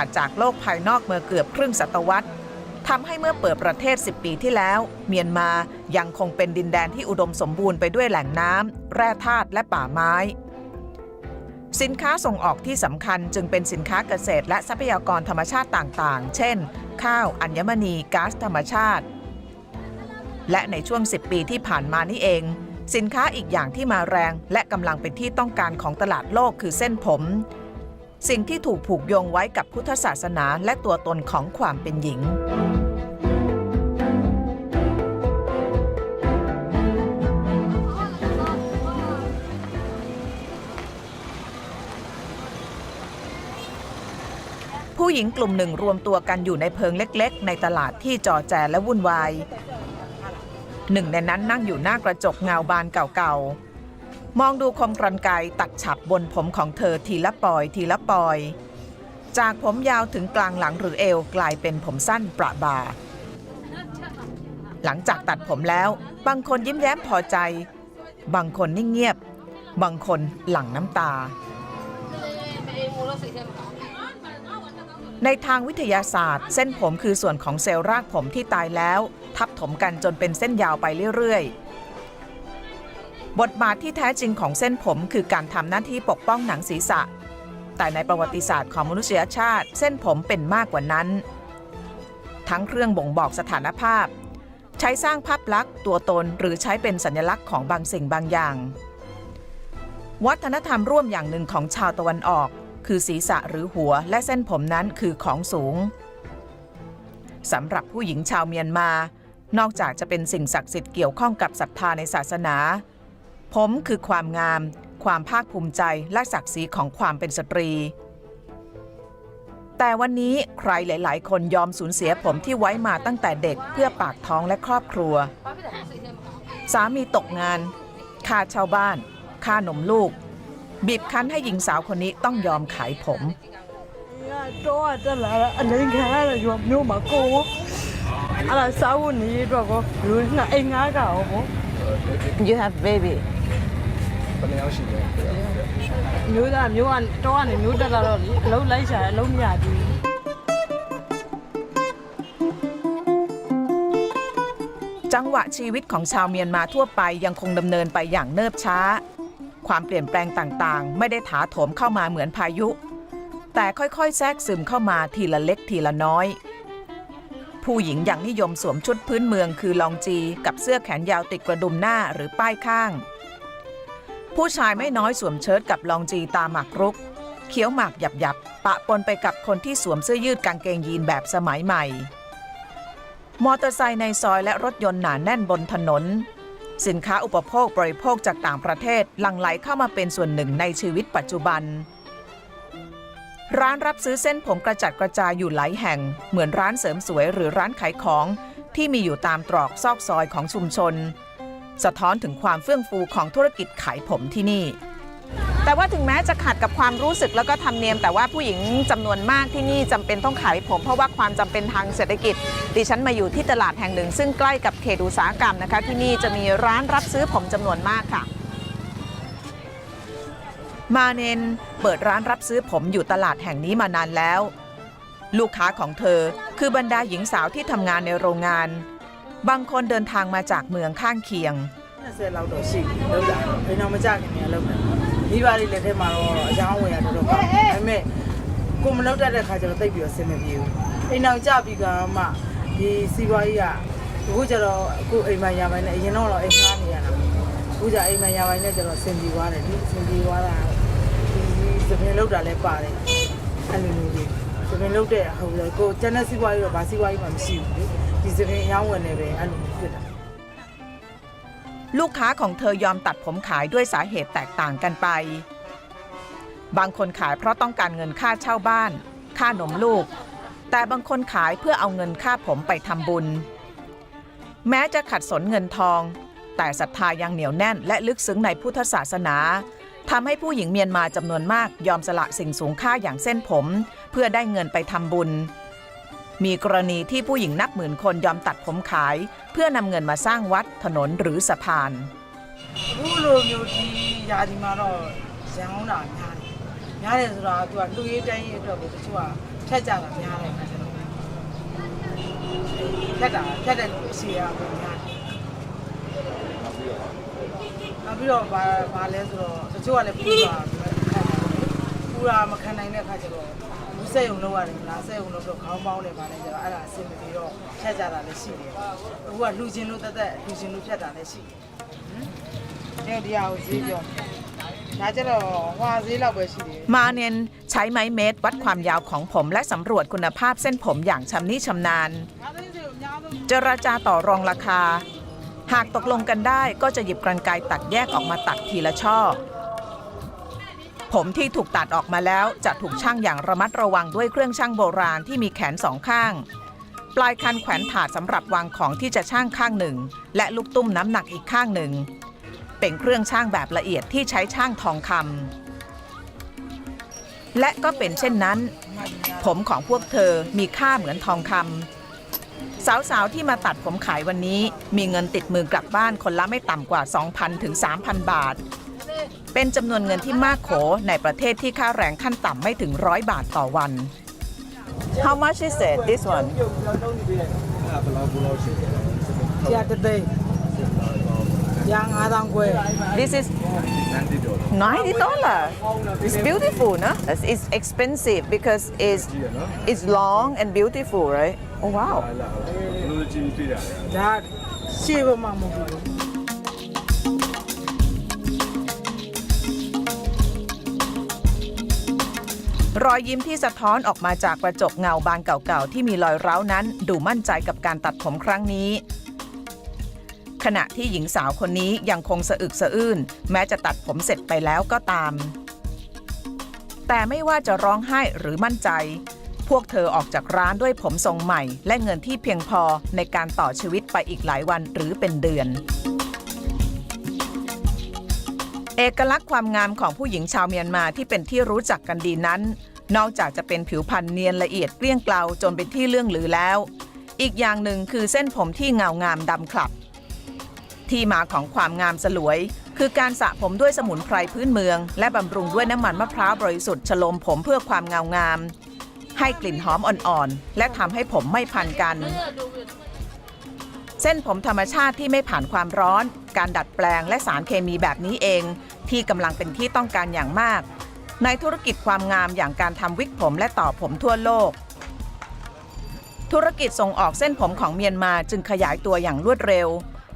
ขาดจากโลกภายนอกเมื่อเกือบครึ่งศตวรรษทำให้เมื่อเปิดประเทศ 10 ปีที่แล้ว เมียนมายังคงเป็นดินแดนที่อุดมสมบูรณ์ไปด้วยแหล่งน้ำแร่ธาตุและป่าไม้ สินค้าส่งออกที่สำคัญจึงเป็นสินค้าเกษตรและทรัพยากรธรรมชาติต่างๆ เช่น ข้าวอัญมณีก๊าซธรรมชาติ และในช่วง 10 ปีที่ผ่านมานี่เอง สินค้าอีกอย่างที่มาแรง และกำลังเป็นที่ต้องการของตลาดโลกคือเส้นผม สิ่งที่ถูกผูกโยงไว้กับพุทธศาสนาและตัวตนของความเป็นหญิง ผู้หญิงกลุ่มหนึ่งรวมตัวกันอยู่ในเพิงเล็กๆ ในตลาดที่จอแจและวุ่นวาย หนึ่งในนั้นนั่งอยู่หน้ากระจกเงาบานเก่าๆ มองดูคมกรรไกรตัดฉับบนผมของเธอทีละปอยทีละปอย จากผมยาวถึงกลางหลังหรือเอวกลายเป็นผมสั้นประบา หลังจากตัดผมแล้ว บางคนยิ้มแย้มพอใจ บางคนนิ่งเงียบ บางคนหลั่งน้ำตา ในทางวิทยาศาสตร์ เส้นผมคือส่วนของเซลล์รากผมที่ตายแล้ว ทับถมกันจนเป็นเส้นยาวไปเรื่อยๆ บทบาทที่แท้จริงของเส้นผมคือการทำหน้าที่ปกป้องหนังศีรษะ แต่ในประวัติศาสตร์ของมนุษยชาติ เส้นผมเป็นมากกว่านั้น ทั้งเครื่องบ่งบอกสถานภาพ ใช้สร้างภาพลักษณ์ตัวตนหรือใช้เป็นสัญลักษณ์ของบางสิ่งบางอย่าง วัฒนธรรมร่วมอย่างหนึ่งของชาวตะวันออก คือศีรษะหรือหัวและเส้นผมนั้นคือของสูงสำหรับผู้หญิงชาวเมียนมา นอกจากจะเป็นสิ่งศักดิ์สิทธิ์เกี่ยวข้องกับศรัทธาในศาสนา ผมคือความงาม ความภาคภูมิใจและศักดิ์ศรีของความเป็นสตรี แต่วันนี้ใครหลาย ๆ คนยอมสูญเสียผมที่ไว้มาตั้งแต่เด็กเพื่อปากท้องและครอบครัว สามีตกงานค่าเช่าบ้าน ค่านมลูก บีบคั้นให้หญิงสาวคนนี้ต้องยอมขายผมจอจะล่ะอันนี้แค่ละยอมรู้มากร่างสาวนี้รู้นะ You have baby. ဘယ်နှယောက်ရှိလဲ မျိုးသားမျိုးကတော့ကနေမျိုးတက်လာတော့လေအလုံးလိုက်ရှာအလုံးမြကြည့် จังหวะชีวิตของชาวเมียนมาทั่วไปยังคงดำเนินไปอย่างเนิบช้า ความเปลี่ยนแปลงต่างๆ ไม่ได้ถาโถมเข้ามาเหมือนพายุ แต่ค่อยๆ แทรกซึมเข้ามาทีละเล็กทีละน้อย ผู้หญิงอย่างนิยมสวมชุดพื้นเมืองคือลองจี กับเสื้อแขนยาวติดกระดุมหน้าหรือป้ายข้าง ผู้ชายไม่น้อยสวมเชิ้ตกับลองจีตาหมากรุกเคี้ยวหมากหยับๆปะปนไปกับคนที่สวมเสื้อยืดกางเกงยีนแบบสมัยใหม่ มอเตอร์ไซค์ในซอยและรถยนต์หนาแน่นบนถนน สินค้าอุปโภคบริโภคจากต่างประเทศหลั่งไหลเข้ามาเป็นส่วนหนึ่งในชีวิตปัจจุบัน ร้านรับซื้อเส้นผมกระจัดกระจายอยู่หลายแห่ง เหมือนร้านเสริมสวยหรือร้านขายของที่มีอยู่ตามตรอกซอกซอยของชุมชน สะท้อนถึงความเฟื่องฟูของธุรกิจขายผมที่นี่ แต่ว่าถึงแม้จะขัดกับความรู้สึกแล้วก็ธรรมเนียม แต่ว่าผู้หญิงจำนวนมากที่นี่จำเป็นต้องขายผม เพราะว่าความจำเป็นทางเศรษฐกิจ ดิฉันมาอยู่ที่ตลาดแห่งหนึ่ง ซึ่งใกล้กับเขตอุตสาหกรรมนะคะ ที่นี่จะมีร้านรับซื้อผมจำนวนมากค่ะ มาเนนเปิดร้านรับซื้อผมอยู่ตลาดแห่งนี้มานานแล้ว ลูกค้าของเธอคือบรรดาหญิงสาวที่ทำงานในโรงงาน บางคนเดินทางมาจากเมืองข้างเคียง 20လောက်တော့ရှိပြီလောက်တာအိမ်တော်မကြခင်နေလောက်တာမိဘတွေလက်ထဲမှာတော့အကြောင်းဝင်ရတော့တော့ပါဒါပေမဲ့ကိုမလောက်တတ်တဲ့ခါကျတော့တိတ်ပြီးတော့ဆင်မပြေဘူးအိမ်တော်ကြပြီးကမှဒီစီးပွားကြီးကအခုကျတော့အခုအိမ်မှာရပိုင်းနဲ့အရင်တော့တော့အိမ်ငှားနေရတာအခုကျအိမ်မှာရပိုင်းနဲ့ကျတော့ဆင်ပြေသွားတယ်ဒီဆင်ပြေသွားတာဒီသပင်လောက်တာလည်းပါတယ်အဲ့လိုမျိုးလေးသပင်လောက်တဲ့ဟုတ်တယ်ကိုကျန်တဲ့စီးပွားကြီးတော့ဘာစီးပွားကြီးမှမရှိဘူးလေ ဒီသပင်အရောင်းဝင်နေပဲအဲ့လိုမျိုးဖြစ်တာ ลูกค้าของเธอยอมตัดผมขายด้วยสาเหตุแตกต่างกันไป บางคนขายเพราะต้องการเงินค่าเช่าบ้าน ค่านมลูก แต่บางคนขายเพื่อเอาเงินค่าผมไปทำบุญ แม้จะขัดสนเงินทอง แต่ศรัทธายังเหนียวแน่นและลึกซึ้งในพุทธศาสนาทำให้ผู้หญิงเมียนมาจำนวนมากยอมสละสิ่งสูงค่าอย่างเส้นผม เพื่อได้เงินไปทำบุญ มีกรณีที่ผู้หญิงนับหมื่นคนยอมตัดผมขาย เพื่อนำเงินมาสร้างวัดถนนหรือสะพาน အခုလိုမျိုးဒီယာဒီမှာတော့ရန်အောင်တာများတယ်များတယ်ဆိုတော့သူကလူရေးတိုင်းရေးအတွက်ကိုတချို့ကထ ဖြတ်ကြတာများတယ်ခါကျတော့ဖြတ်တာဖြတ်တဲ့လူအစီအရပုံများတယ်နောက်ပြီးတော့ဗာဗာလဲဆိုတော့တချို့ကလည်းပူတာပူတာမခံနိုင်တဲ့ခါကျတော့လူ စက်ရုံလောက်ရတယ်မလားစက်ရုံလောက်တော့ခေါင်းပေါင်းတယ်ဗာလဲကျတော့အဲ့ဒါအဆင်မပြေတော့ဖြတ်ကြတာလည်းရှိတယ်အခုကလူချင်းလို့တက်တက်လူချင်းလို့ဖြတ်တာလည်းရှိတယ်ဟင်ဒီတရားကိုဈေးပြောဒါကျတော့ဟွာဈေးလောက်ပဲရှိတယ် มาเนียนใช้ไม้เมตรวัดความยาวของผมและสำรวจคุณภาพเส้นผมอย่างชำนิชำนาญ เจรจาต่อรองราคา หากตกลงกันได้ก็จะหยิบกรรไกรตัดแยกออกมาตัดทีละช่อ ผมที่ถูกตัดออกมาแล้วจะถูกช่างอย่างระมัดระวังด้วยเครื่องช่างโบราณที่มีแขนสองข้าง ปลายคันแขวนถาดสำหรับวางของที่จะช่างข้างหนึ่ง และลูกตุ้มน้ำหนักอีกข้างหนึ่ง เป็นเครื่องช่างแบบละเอียดที่ใช้ช่างทองคำและก็เป็นเช่นนั้น ผมของพวกเธอมีค่าเหมือนทองคำสาวๆที่มาตัดผมขายวันนี้ มีเงินติดมือกลับบ้านคนละไม่ต่ำกว่า 2,000ถึง3,000 บาท เป็นจำนวนเงินที่มากโขในประเทศที่ค่าแรงขั้นต่ำไม่ถึงร้อยบาทต่อวัน How much is it this one yang arang kue this is ninety dollar it's beautiful no it's expensive because it's it's long and beautiful right oh wow ได้ชีวมามุ รอยยิ้มที่สะท้อนออกมาจากกระจกเงาบานเก่าๆ ที่มีรอยร้าวนั้น ดูมั่นใจกับการตัดผมครั้งนี้ ขณะที่หญิงสาวคนนี้ยังคงสะอึกสะอื้นแม้จะตัดผมเสร็จไปแล้วก็ตาม แต่ไม่ว่าจะร้องไห้หรือมั่นใจ พวกเธอออกจากร้านด้วยผมทรงใหม่ และเงินที่เพียงพอในการต่อชีวิตไปอีกหลายวันหรือเป็นเดือน เอกลักษณ์ความงามของผู้หญิงชาวเมียนมาที่เป็นที่รู้จักกันดีนั้น นอกจากจะเป็นผิวพรรณเนียนละเอียดเกลี้ยงเกลาจนเป็นที่เรื่องลือแล้ว อีกอย่างหนึ่งคือเส้นผมที่เงางามดำคลับ ที่มาของความงามสลวย คือการสระผมด้วยสมุนไพรพื้นเมือง และบำรุงด้วยน้ำมันมะพร้าวบริสุทธิ์ฉลมผมเพื่อความเงางาม ให้กลิ่นหอมอ่อนๆและทำให้ผมไม่พันกัน เส้นผมธรรมชาติที่ไม่ผ่านความร้อน การดัดแปลงและสารเคมีแบบนี้เอง ที่กำลังเป็นที่ต้องการอย่างมาก ในธุรกิจความงามอย่างการทำวิกผมและต่อผมทั่วโลก ธุรกิจส่งออกเส้นผมของเมียนมาจึงขยายตัวอย่างรวดเร็ว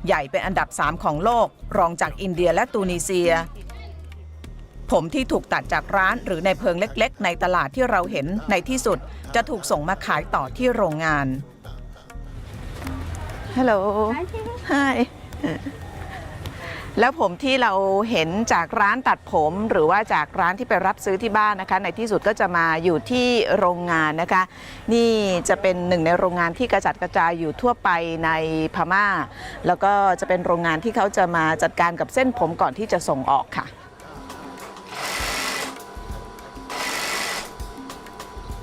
ใหญ่เป็นอันดับ 3 ของโลก รองจากอินเดียและตูนิเซีย ผมที่ถูกตัดจากร้านหรือในเพิงเล็ก ๆ ในตลาดที่เราเห็นในที่สุด จะถูกส่งมาขายต่อที่โรงงาน Hello Hi แล้วผมที่เราเห็นจากร้านตัดผมหรือว่าจากร้านที่ไปรับซื้อที่บ้านนะคะ ในที่สุดก็จะมาอยู่ที่โรงงานนะคะ นี่จะเป็นหนึ่งในโรงงานที่กระจัดกระจายอยู่ทั่วไปในพม่า แล้วก็จะเป็นโรงงานที่เขาจะมาจัดการกับเส้นผมก่อนที่จะส่งออกค่ะ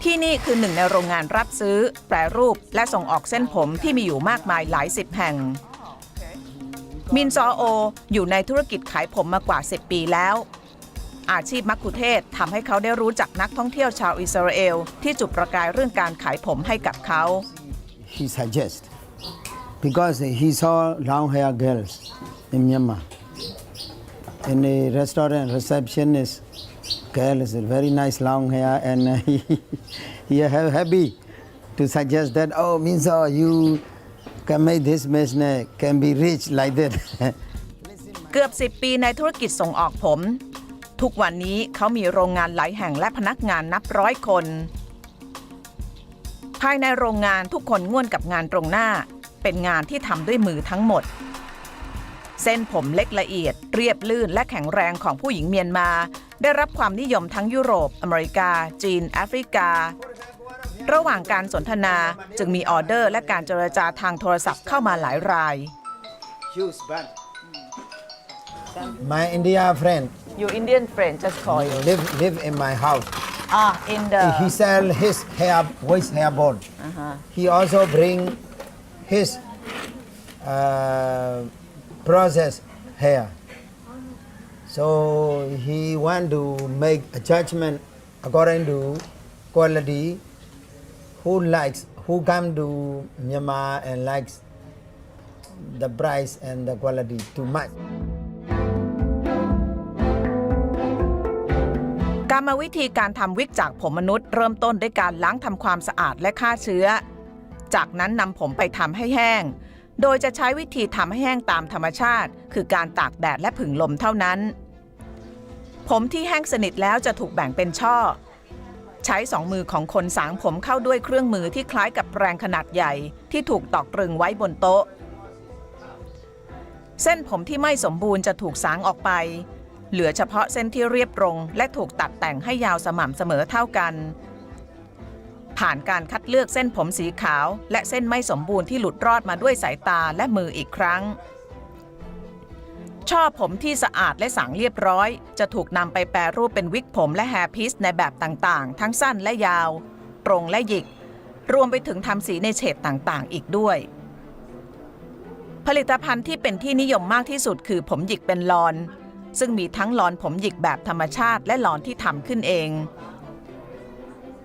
ที่นี่คือหนึ่งในโรงงานรับซื้อ แปรรูป และส่งออกเส้นผมที่มีอยู่มากมายหลายสิบแห่ง มินซอโอ อยู่ในธุรกิจขายผมมากว่า 10 ปีแล้ว อาชีพมักคุเทศก์ทำให้เขาได้รู้จักนักท่องเที่ยวชาวอิสราเอล ที่จุดประกายเรื่องการขายผมให้กับเขา he suggest because he saw long hair girls in Myanmar. In a restaurant, receptionist girl is a very nice long hair, and uh, he he have happy to suggest that oh means oh you can make this business can be rich like that. เกือบ 10 ปีในธุรกิจส่งออกผม ทุกวันนี้เขามีโรงงานหลายแห่งและพนักงานนับร้อยคน ภายในโรงงานทุกคนง่วนกับงานตรงหน้า เป็นงานที่ทำด้วยมือทั้งหมด เส้นผมเล็กละเอียด เรียบลื่นและแข็งแรงของผู้หญิงเมียนมา ได้รับความนิยมทั้งยุโรป อเมริกา จีน แอฟริกา ระหว่างการสนทนาจึงมีออเดอร์และการเจรจาทางโทรศัพท์เข้ามาหลายราย Huge bun. My India friend Your Indian friend just call you live live in my house. ah in the He sell his hair voice hair bond. He also bring his uh, process hair. So he want to make a judgment according to quality who likes who come to Myanmar and likes the price and the quality too much. กรรมวิธีการทำวิกจากผมมนุษย์เริ่มต้นด้วยการล้างทำความสะอาดและฆ่าเชื้อ จากนั้นนำผมไปทำให้แห้ง โดยจะใช้วิธีทำให้แห้งตามธรรมชาติ คือการตากแดดและผึ่งลมเท่านั้น ผมที่แห้งสนิทแล้วจะถูกแบ่งเป็นช่อ ใช้สองมือของคนสางผมเข้าด้วยเครื่องมือที่คล้ายกับแปรงขนาดใหญ่ที่ถูกตอกตรึงไว้บนโต๊ะ เส้นผมที่ไม่สมบูรณ์จะถูกสางออกไป เหลือเฉพาะเส้นที่เรียบตรง และถูกตัดแต่งให้ยาวสม่ำเสมอเท่ากัน ผ่านการคัดเลือกเส้นผมสีขาว และเส้นไม่สมบูรณ์ที่หลุดรอดมาด้วยสายตาและมืออีกครั้ง ช่อผมที่สะอาดและสังเรียบร้อย จะถูกนำไปแปรรูปเป็นวิกผมและแฮร์พีซในแบบต่างๆ ทั้งสั้นและยาว ตรงและหยิก รวมไปถึงทำสีในเฉดต่างๆ อีกด้วย ผลิตภัณฑ์ที่เป็นที่นิยมมากที่สุดคือผมหยิกเป็นลอน ซึ่งมีทั้งลอนผมหยิกแบบธรรมชาติและลอนที่ทำขึ้นเอง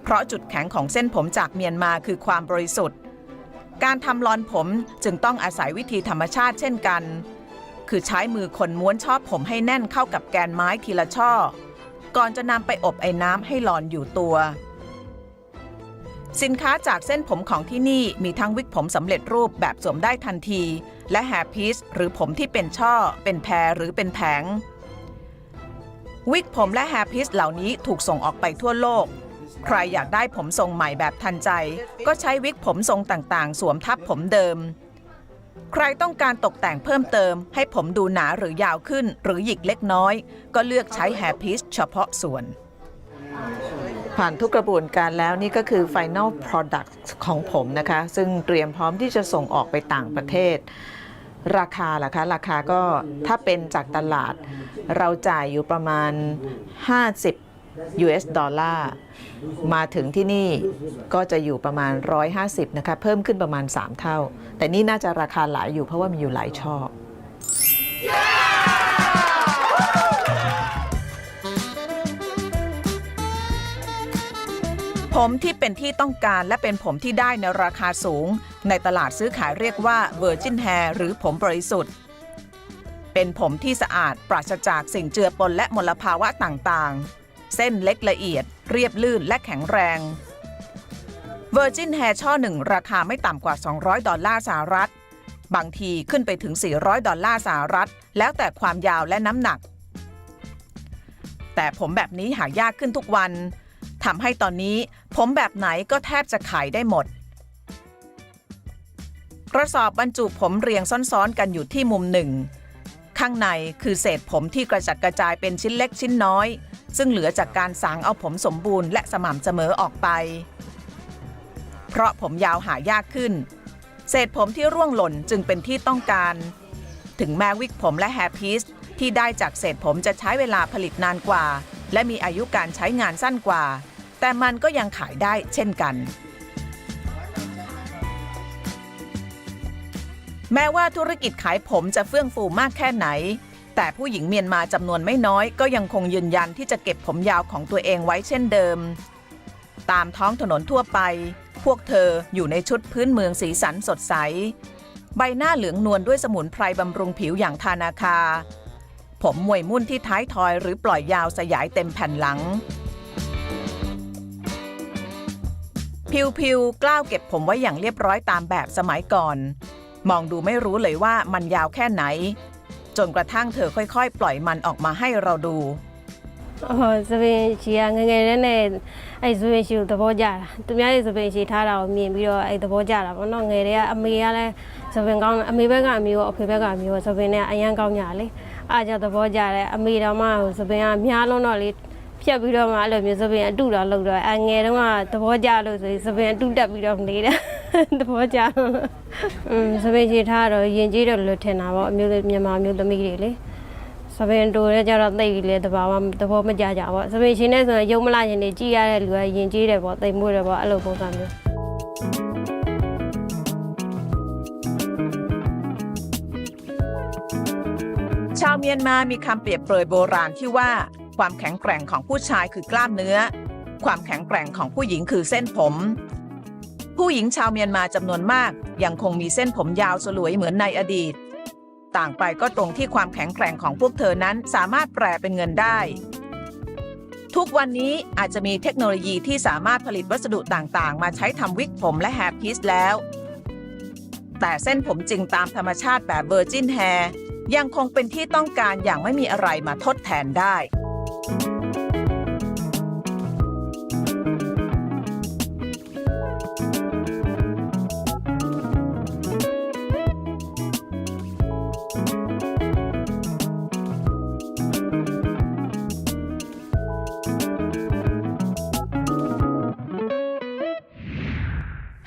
เพราะจุดแข็งของเส้นผมจากเมียนมาคือความบริสุทธิ์ การทำลอนผมจึงต้องอาศัยวิธีธรรมชาติเช่นกัน คือใช้มือคนม้วนช่อผมให้แน่นเข้ากับแกนไม้ทีละช่อ ก่อนจะนำไปอบไอ้น้ำให้หลอนอยู่ตัว สินค้าจากเส้นผมของที่นี่มีทั้งวิกผมสำเร็จรูปแบบสวมได้ทันที และแฮร์พีซหรือผมที่เป็นช่อ เป็นแพรหรือเป็นแผง วิกผมและแฮร์พีซเหล่านี้ถูกส่งออกไปทั่วโลกใครอยากได้ผมทรงใหม่แบบทันใจ ก็ใช้วิกผมทรงต่างๆ สวมทับผมเดิม ใครต้องการตกแต่งเพิ่มเติม ให้ผมดูหนาหรือยาวขึ้น หรือหยิกเล็กน้อย ก็เลือกใช้แฮร์พีซเฉพาะส่วน ผ่านทุกกระบวนการแล้วนี่ก็คือ final product ของผมนะคะ ซึ่งเตรียมพร้อมที่จะส่งออกไปต่างประเทศ ราคาล่ะคะ ราคาก็ถ้าเป็นจากตลาด เราจ่ายอยู่ประมาณ 50 US ดอลลาร์มาถึงที่นี่ก็จะอยู่ประมาณ 150 นะคะ เพิ่มขึ้นประมาณ 3 เท่า แต่นี่น่าจะราคาหลายอยู่เพราะว่ามีอยู่หลายช่อ ผมที่เป็นที่ต้องการและเป็นผมที่ได้ในราคาสูง ในตลาดซื้อขายเรียกว่า Virgin Hair หรือผมบริสุทธิ์ เป็นผมที่สะอาดปราศจากสิ่งเจือปนและมลภาวะต่างๆ เส้นเล็กละเอียด เรียบลื่นและแข็งแรง Virgin Hair ช่อหนึ่งราคาไม่ต่ำกว่า 200 ดอลลาร์สหรัฐ บางทีขึ้นไปถึง 400 ดอลลาร์สหรัฐ แล้วแต่ความยาวและน้ำหนัก แต่ผมแบบนี้หายากขึ้นทุกวันทำให้ตอนนี้ผมแบบไหนก็แทบจะขายได้หมด กระสอบบรรจุผมเรียงซ้อนๆกันอยู่ที่มุมหนึ่ง ข้างในคือเศษผมที่กระจัดกระจายเป็นชิ้นเล็กชิ้นน้อย ซึ่งเหลือจากการสางเอาผมสมบูรณ์และสม่ำเสมอออกไป เพราะผมยาวหายากขึ้น เศษผมที่ร่วงหล่นจึงเป็นที่ต้องการ ถึงแม้วิกผมและแฮร์พีซที่ได้จากเศษผมจะใช้เวลาผลิตนานกว่า และมีอายุการใช้งานสั้นกว่า แต่มันก็ยังขายได้เช่นกัน แม้ว่าธุรกิจขายผมจะเฟื่องฟูมากแค่ไหน แต่ผู้หญิงเมียนมาจำนวนไม่น้อย ก็ยังคงยืนยันที่จะเก็บผมยาวของตัวเองไว้เช่นเดิม ตามท้องถนนทั่วไป พวกเธออยู่ในชุดพื้นเมืองสีสันสดใส ใบหน้าเหลืองนวลด้วยสมุนไพรบำรุงผิวอย่างทานาคา ผมมวยมุ่นที่ท้ายทอยหรือปล่อยยาวสยายเต็มแผ่นหลังพิวพิวกล้าวเก็บผมไว้อย่างเรียบร้อยตามแบบสมัยก่อน มองดูไม่รู้เลยว่ามันยาวแค่ไหน จนกระทั่งเธอค่อยๆ ปล่อยมันออกมาให้เราดู ဟောသပင်ရှည်ကငယ်ငယ်လေးနဲ့အဲ့သပင်ရှည်ကိုသဘောကျတာသူများတွေသပင်ရှည်ထားတာကိုမြင်ပြီးတော့အဲ့သဘောကျတာပေါ့နော်ငယ်တွေကအမေကလည်းသပင်ကောင်းအမေဘက်ကအမေရောအဖေဘက်ကအမေရောသပင်နဲ့အရန်ကောင်းကြလေအားကြောင့်သဘောကျတယ်အမေတော်မှသပင်ကများလုံးတော့လေဖြတ်ပြီးတော့မှအဲ့လိုမျိုးသပင်အတုတော်လောက်တော့အငယ်တုန်းကသဘောကျလို့ဆိုရင်သပင်အတုတက်ပြီးတော့နေတယ် သဘောကျอืมသပင်ရှည်ထားတော့ယဉ်ကျေးတယ်လို့ထင်တာပေါ့အမျိုးမြန်မာမျိုးသမီးတွေလေ စပင်တိုတဲ့ကြတော့သိပြီလေတဘာဝသဘောမကြကြပေါ့စပင်ရှင်နဲ့ဆိုရင်ရုံမလာရင်နေကြည်ရတဲ့လူကယဉ်ကျေးတယ်ပေါ့တိမ်မွေးတယ်ပေါ့အဲ့လိုပုံစံမျိုး ชาวเมียนมามีคำเปรียบเปรยโบราณที่ว่า ความแข็งแกร่งของผู้ชายคือกล้ามเนื้อ ความแข็งแกร่งของผู้หญิงคือเส้นผม ผู้หญิงชาวเมียนมาจำนวนมาก ยังคงมีเส้นผมยาวสลวยเหมือนในอดีต ต่างไปก็ตรงที่ความแข็งแกร่งของพวกเธอนั้นสามารถแปลเป็นเงินได้ ทุกวันนี้อาจจะมีเทคโนโลยีที่สามารถผลิตวัสดุต่างๆ มาใช้ทำวิกผมและแฮร์พีซแล้ว แต่เส้นผมจริงตามธรรมชาติแบบเวอร์จินแฮร์ยังคงเป็นที่ต้องการอย่างไม่มีอะไรมาทดแทนได้